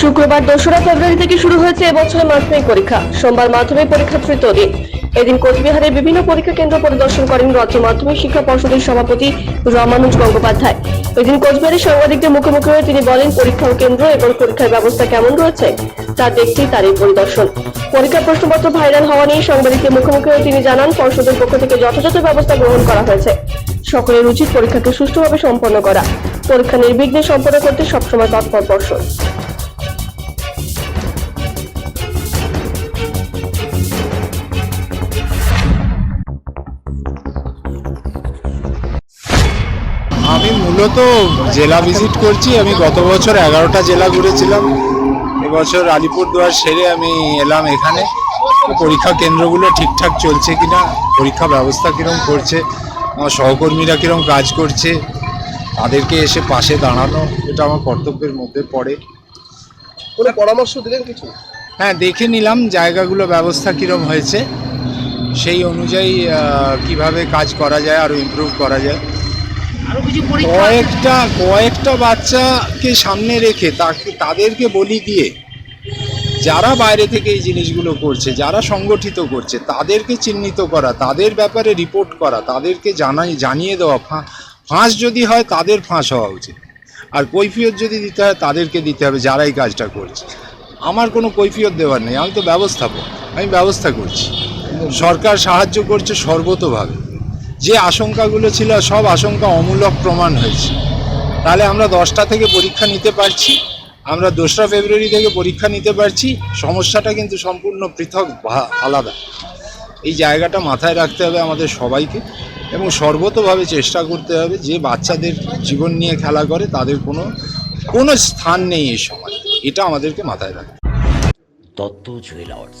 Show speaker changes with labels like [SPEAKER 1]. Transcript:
[SPEAKER 1] শুক্রবার দোসরা ফেব্রুয়ারি থেকে শুরু হয়েছে এবছরের মাধ্যমিক পরীক্ষা। সোমবার মাধ্যমিক পরীক্ষার্থী তৈরি এদিন কোচবিহারের বিভিন্ন পরীক্ষা কেন্দ্র পরিদর্শন করেন রাজ্য মাধ্যমিক শিক্ষা পর্ষদের সভাপতি রমানুজ গঙ্গোপাধ্যায়। এদিন কোচবিহারের সাংবাদিকদের মুখোমুখি হয়ে তিনি বলেন, পরীক্ষা কেন্দ্র এবং পরীক্ষার ব্যবস্থা কেমন রয়েছে তা দেখতেই তার এই পরিদর্শন। পরীক্ষার প্রশ্নপত্র ভাইরাল হওয়া নিয়ে সাংবাদিকদের মুখোমুখি হয়ে তিনি জানান, পর্ষদের পক্ষ থেকে যথাযথ ব্যবস্থা গ্রহণ করা হয়েছে। সকলের উচিত পরীক্ষাকে সুষ্ঠুভাবে সম্পন্ন করা। পরীক্ষা নির্বিঘ্নে সম্পন্ন করতে সবসময় তৎপর পর্ষদ
[SPEAKER 2] আমি মূলত জেলা ভিজিট করছি। আমি গত বছর এগারোটা জেলা ঘুরেছিলাম। এবছর আলিপুরদুয়ার সেরে আমি এলাম এখানে। পরীক্ষা কেন্দ্রগুলো ঠিকঠাক চলছে কিনা পরীক্ষা ব্যবস্থা কীরকম করছে আমার সহকর্মীরা কিরম কাজ করছে তাদেরকে এসে পাশে দাঁড়ানো এটা আমার কর্তব্যের মধ্যে পড়ে।
[SPEAKER 3] কোনো পরামর্শ দিলেন কিছু?
[SPEAKER 2] হ্যাঁ দেখে নিলাম জায়গাগুলো ব্যবস্থা কিরম হয়েছে। সেই অনুযায়ী কীভাবে কাজ করা যায় আরও ইমপ্রুভ করা যায়। কয়েকটা কয়েকটা বাচ্চাকে সামনে রেখে তাকে, তাদেরকে বলি দিয়ে যারা বাইরে থেকে এই জিনিসগুলো করছে, যারা সংগঠিত করছে, তাদেরকে চিহ্নিত করা, তাদের ব্যাপারে রিপোর্ট করা, তাদেরকে জানাই, জানিয়ে দেওয়া ফাঁস যদি হয় তাদের ফাঁস হওয়া উচিত। আর কৈফিয়ত যদি দিতে হয় তাদেরকে দিতে হবে যারা এই কাজটা করছে। আমার কোনো কৈফিয়ত দেওয়ার নেই, আমি তো ব্যবস্থাপক, আমি ব্যবস্থা করছি। সরকার সাহায্য করছে সর্বতোভাবে। যে আশঙ্কাগুলো ছিল, সব আশঙ্কা অমূলক প্রমাণ হয়েছে। তাহলে আমরা দশটা থেকে পরীক্ষা নিতে পারছি, আমরা দোসরা ফেব্রুয়ারি থেকে পরীক্ষা নিতে পারছি, সমস্যাটা কিন্তু সম্পূর্ণ পৃথক আলাদা। এই জায়গাটা মাথায় রাখতে হবে আমাদের সবাইকে এবং সর্বতোভাবে চেষ্টা করতে হবে যে বাচ্চাদের জীবন নিয়ে খেলা করে, তাদের কোনো কোনো স্থান নেই এই সমাজে এটা আমাদেরকে মাথায় রাখতে হবে।
[SPEAKER 4] দত্ত জুয়েলার্স।